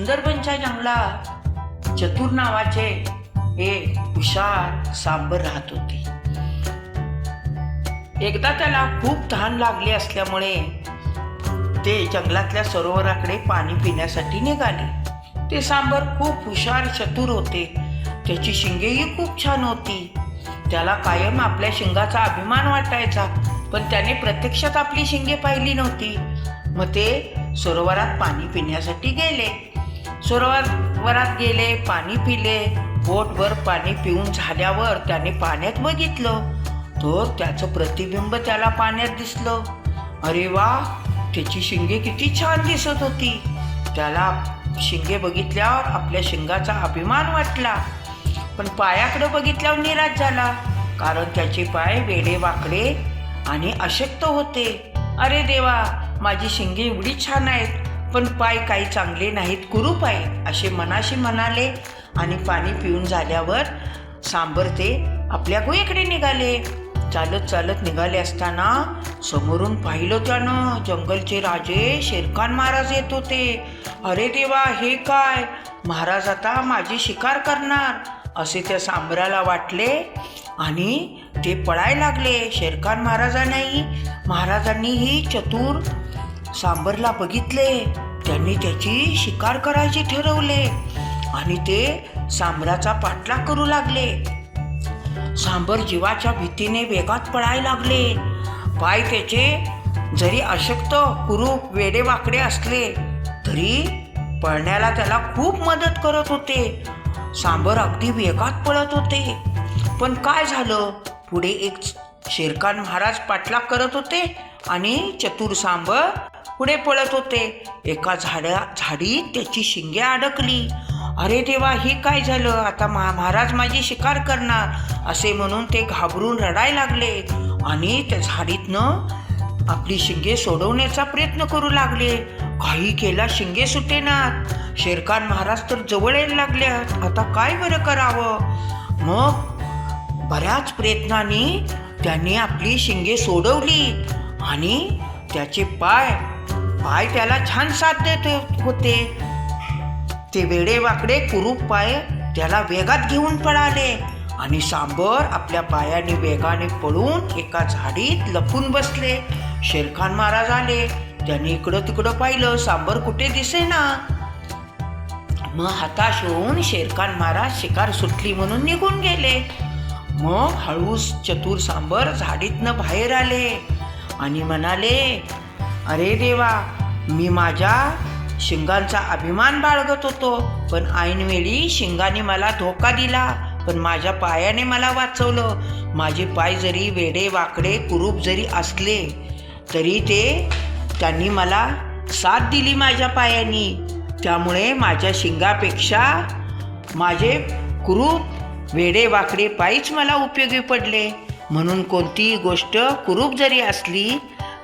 सुंदरबनच्या जंगलात चतुर नावाचे एक हुशार सांबर राहत होते. एकदा त्याला खूप तहान लागली असल्यामुळे ते जंगलातल्या सरोवराकडे पाणी पिण्यासाठी निघाले. ते सांबर खूप हुशार चतुर होते. त्याची शिंगेही खूप छान होती. त्याला कायम आपल्या शिंगाचा अभिमान वाटायचा पण त्याने प्रत्यक्षात आपली शिंगे पाहिली नव्हती. मग ते सरोवरात पाणी पिण्यासाठी गेले. सरोवरात गेले पाणी पिले. बोटभर पाणी पिऊन झाल्यावर त्याने पाण्यात बघितलं. तर त्याचं प्रतिबिंब त्याला पाण्यात दिसलं. अरे वा त्याची शिंगे किती छान दिसत होती. त्याला शिंगे बघितल्यावर आपल्या शिंगाचा अभिमान वाटला. पण पायाकडे बघितल्यावर निराश झाला कारण त्याचे पाय वेडे वाकडे आणि अशक्त होते. अरे देवा माझी शिंगे एवढी छान आहेत. पण पाय काही चांगले नाहीत कुरूप आहेत असे मनाशी म्हणाले आणि पाणी पिऊन झाल्यावर सांबर ते आपल्या गुहेकडे निघाले. चालत चालत निघाले असताना समोरून पाहिलं त्यानं जंगलचे राजे शेरखान महाराज येत होते. अरे देवा हे काय? महाराज आता माझी शिकार करणार असे त्या सांबराला वाटले आणि ते पळायला लागले. शेरखान महाराजांनाही महाराजांनीही चतुर सांबरला बघितले. त्यांनी त्याची शिकार करायचे ठरवले आणि ते सांबराचा पाठलाग करू लागले. सांबर जीवाच्या भीतीने वेगात पळायला लागले. पाय त्याचे जरी अशक्त कुरूप वेडे वाकडे असले तरी पळण्याला त्याला खूप मदत करत होते. सांबर अगदी वेगात पळत होते. पण काय झालं? पुढे एक शेरखान महाराज पाठलाग करत होते आणि चतुर सांबर पुढे पळत होते. एका झाडा झाडीत त्याची शिंगे अडकली. अरे देवा हे काय झालं? आता महा महाराज माझी शिकार करणार असे म्हणून ते घाबरून रडायला लागले. आणि त्या झाडीतनं आपली शिंगे सोडवण्याचा प्रयत्न करू लागले. काही केला शिंगे सुटेनात. शेरखान महाराज तर जवळ यायला लागले आता काय बरं करावं? मग बऱ्याच प्रयत्नांनी त्यांनी आपली शिंगे सोडवली आणि त्याचे पाय पाय त्याला छान साथ देत होते. ते वेडे वाकडे कुरूप पाय त्याला वेगात घेऊन पळाले आणि सांबर आपल्या पायाने वेगाने पळून एका झाडीत लपून बसले. शेरखान महाराज आले. त्यांनी इकडं तिकडं पाहिलं सांबर कुठे दिसेना. मग हताश होऊन शेरखान महाराज शिकार सुटली म्हणून निघून गेले. मग हळूस चतुर सांबर झाडीतनं बाहेर आले आणि म्हणाले अरे देवा मी माझ्या शिंगांचा अभिमान बाळगत होतो पण ऐनवेळी शिंगाने मला धोका दिला पण माझ्या पायाने मला वाचवलं. माझे पाय जरी वेडे वाकडे कुरूप जरी असले तरी ते त्यांनी मला साथ दिली माझ्या पायानी. त्यामुळे माझ्या शिंगापेक्षा माझे कुरूप वेडे वाकडे पायीच मला उपयोगी पडले. म्हणून कोणतीही गोष्ट कुरूप जरी असली